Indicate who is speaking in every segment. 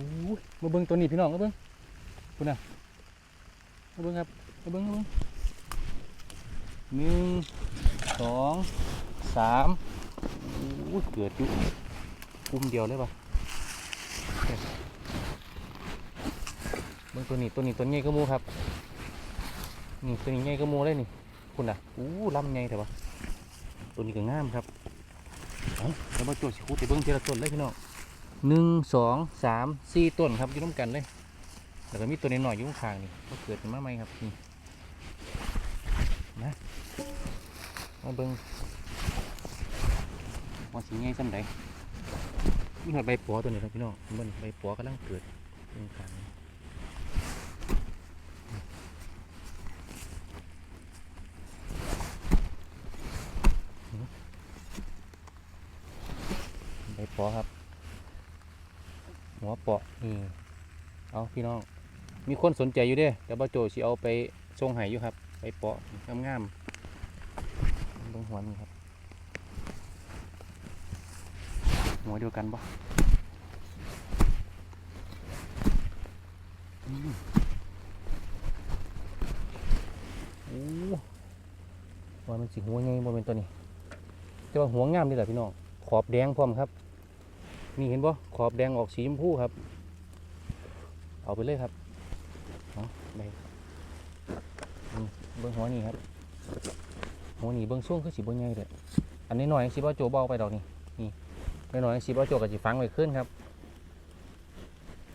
Speaker 1: อู้มาเบิ่งตัวนี้พี่น้องมาเบิ่งคุณน่ะมาเบิ่งครับมาเบิ่งมาเบิ่งหนึ่งสองสามอู้เกิดอยู่กลุ่มเดียวเลยปะเบิ่งตัวนี้ตัวนี้ตัวใหญ่ก็มูครับนี่ตัวนี้ใหญ่ก็มูเลยนี่คุณน่ะอู้ลำใหญ่แต่ว่าตัวนี้ก็งามครับเอาแล้วมาโจทย์สิคูดไปเบิ่งทีละต้นเลยพี่น้อง หนึ่งสองสามสี่ต้นครับอยู่ร่วมกันเลยแล้วก็มีตัวน้อยอยู่ข้างนี่ก็เกิดขึ้นมาใหม่ครับนี่นะมาเบิ้งว่าสีง่ายซ้ำใดมีหอดใบปัวตัวนี้ครับพี่น้องมันใบปัวกำลังเกิดอยู่ข้างใบปัวครับ หัวเปาะนี่เอาพี่น้อง มีคนสนใจอยู่เด้แต่บ่าโจสิเอาไปส่งให้อยู่ครับ ไปเปาะงามๆเบิ่งหัวนี่ครับ หัวเดียวกันบ่อืมโอ้ว่ามันสิหัวไงบ่เป็นตัวนี้ แต่ว่าหัวงามนี่แหละพี่น้อง ขอบแดงพร้อมครับ นี่เห็นบ่ขอบแดงออกสีชมพูครับ เอาไปเลยครับเอาไปเบิ้งหัวนี่ครับหัวนี่เบิ้งช่วงคือสีบ่ใหญ่เลยอันนี้หน่อยสิบ่โจบเอาไปดอกนี่นี่หน่อยสิบ่โจกับสิฟังไว้ขึ้นครับ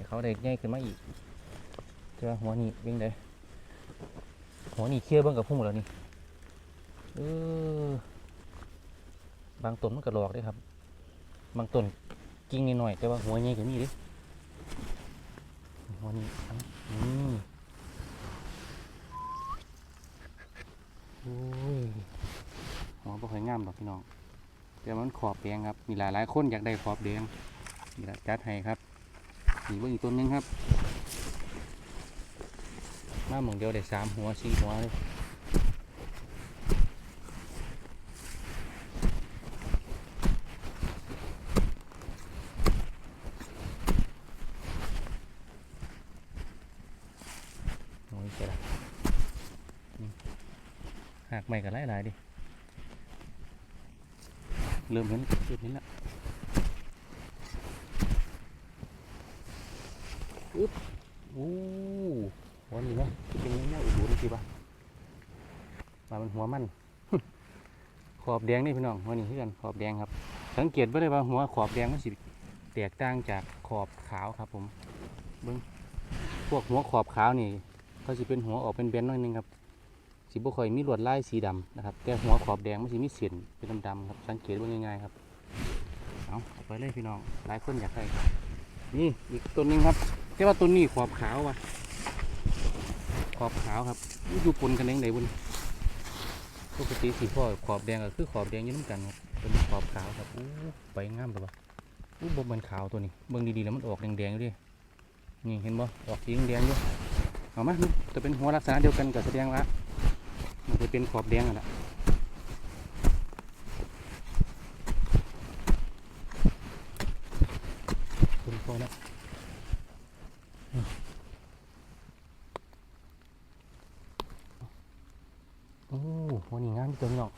Speaker 1: เขาได้ใหญ่ขึ้นมาอีกเจอหัวนี่วิ่งได้หัวนี่เคลียร์เบิ้งกับพุ่งแล้วนี่เออบางต้นมันก็หลอกด้วยครับ บางต้น กิ่งนิดหน่อยแต่ว่าหัวใหญ่กว่านี้ดิหัวนี้อันนี่โอ้ยหัวบ่ค่อยงามดอกพี่น้องแต่มันขอบแดงครับมีหลายหลายคนอยากได้ขอบแดงนี่ละจัดให้ครับนี่เบิ่งอีกต้นหนึงครับมาหมองเดียวได้สามหัวสี่หัวเลยโอ้ยเจ๋งละนี่ หากใหม่กันหลายหลายๆดิ เริ่มเห็นเริ่มเห็นแล้วอึ๊บโอ้หัวนี่นะเป็นแนวอุดมสิปะมาเป็นหัวมัน ขอบแดงนี่พี่น้องหัวนี่คือกันขอบแดงครับ สังเกตไว้เลยว่าหัวขอบแดงมันสิแตกต่างจากขอบขาวครับผมเบิ้งพวกหัวขอบขาวนี่เขาสิเป็นหัวออกเป็นเบนหน่อยนึงครับ สิบ่ค่อยมีลวดลายสีดำนะครับแต่หัวขอบแดงมันสิมีเส้นเป็นดำๆครับสังเกตไว้ง่ายๆครับเอาเอาไปเลยพี่น้องหลายคนอยากได้ครับนี่อีกต้นหนึงครับแต่ว่าต้นนี้ขอบขาวว่ะขอบขาวครับอยู่ปนกันเองไหนบุญปกติสีพ่อขอบแดงก็คือขอบแดงยืนำกันครับตัวนี้ขอบขาวครับอู้ไปงามเลยวะอู้บมันขาวตัวนี้เบิ่งดีๆแล้วมันออกแดงๆอยู่ดินี่เห็นบ่ออกสีแดงๆอยู่เอามานี่จะเป็นหัวลักษณะเดียวกันกับแสดงว่า จะเป็นขอบแดงอะละคุณพ่อนะโอ้หัวนี่งามจังเนาะ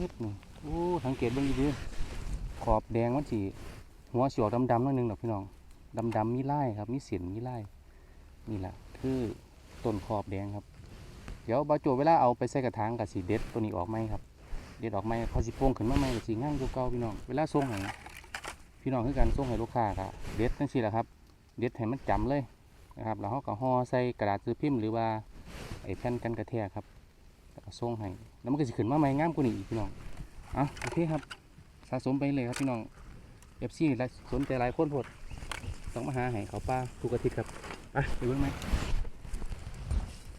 Speaker 1: นิดนี่โอ้สังเกตเบิ่งดีๆขอบแดงมันสีหัวสีออกดำๆนิดนึงดอกพี่น้องดำๆมีลายครับมีเสียนมีลายนี่แหละคือต้นขอบแดงครับ เดี๋ยวบาโจเวลาเอาไปใส่กระถางกับสีเด็ดตัวนี้ออกไหมครับ เด็ดออกไหมเขาสิโป่งขึ้นมาไหมกับสีง่ายกว่าเก่าพี่น้องเวลาส่งให้พี่น้องคือกันส่งให้ลูกค้าก็เด็ดทั้งสี่แหละครับ เด็ดให้มันจำเลยนะครับแล้วเขาก็ห่อใส่กระดาษซื้อพิมพ์หรือว่าไอ้แผ่นกันกระแทกครับแล้วก็ส่งให้แล้วมันก็สิขึ้นมาใหม่งามกว่านี้อีกพี่น้องอะโอเคครับสะสมไปเลยครับพี่น้องเอฟซีสนใจหลายคนโพดต้องมาหาให้เขาป้าทุกอาทิตย์ครับไปดูเบิ่งไหม